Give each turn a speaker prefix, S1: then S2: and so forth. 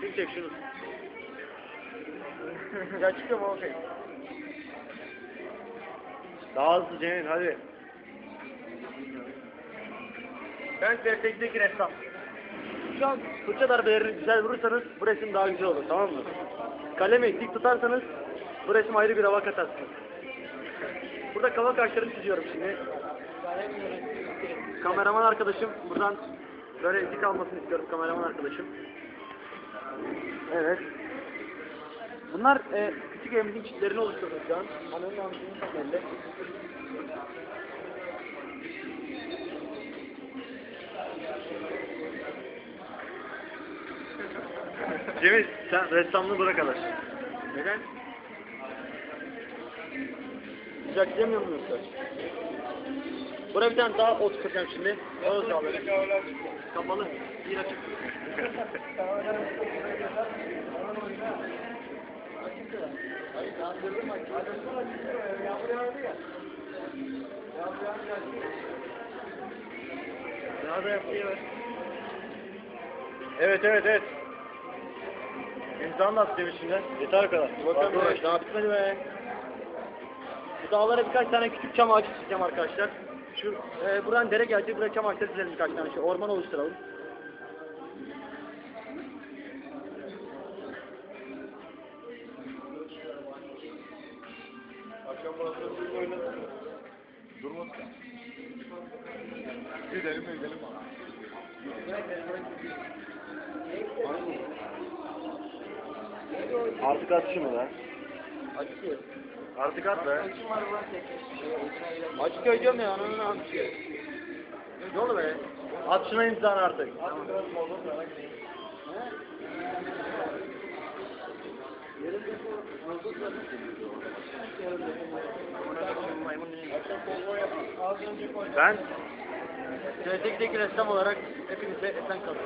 S1: Çek çek şunu.
S2: Ya çıkıyor mu okey.
S1: Daha hızlı Cemil hadi.
S2: Ben Pertek'teki ressam.
S1: Şu an fırça darbelerini güzel vurursanız bu resim daha güzel olur tamam mı? Kalemi dik tutarsanız bu resim ayrı bir hava katarsınız. Burada kava kaşlarını çiziyorum şimdi. Kameraman arkadaşım buradan böyle dik almasını istiyorum kameraman arkadaşım. Evet. Bunlar e, küçük evimizin çitlerini oluşturduk şu an. Ananın amcının temelinde. Cemil sen ressamlığı bırak arkadaş.
S2: Neden?
S1: Sıcak demiyor musun yoksa? Buraya bir tane daha ot kıracağım şimdi. Onu sağ böyle. Kapalı. Bir açık. Daha da yaptığı ver. Evet evet evet. İmzanı at demiş şimdi. Yeter kadar. Daha,
S2: be.
S1: daha bitmedi be. Bu dağlara birkaç tane küçük çam ağacı çizeceğim arkadaşlar. Şu e, buradan dere gelecek, buraya çam ağaçları çizelim birkaç tane. Şu orman oluşturalım.
S2: Akşam burası bir oynasın mı? Durmaz ya. Gidelim mi gidelim abi.
S1: Artık at şunu be.
S2: Açıyor.
S1: Artık at be.
S2: Açık ödüyorum ya ananın amcı.
S1: Ne oldu be? At şuna imzanı artık. Ben TRT2'deki ressam olarak hepinize esen kalın.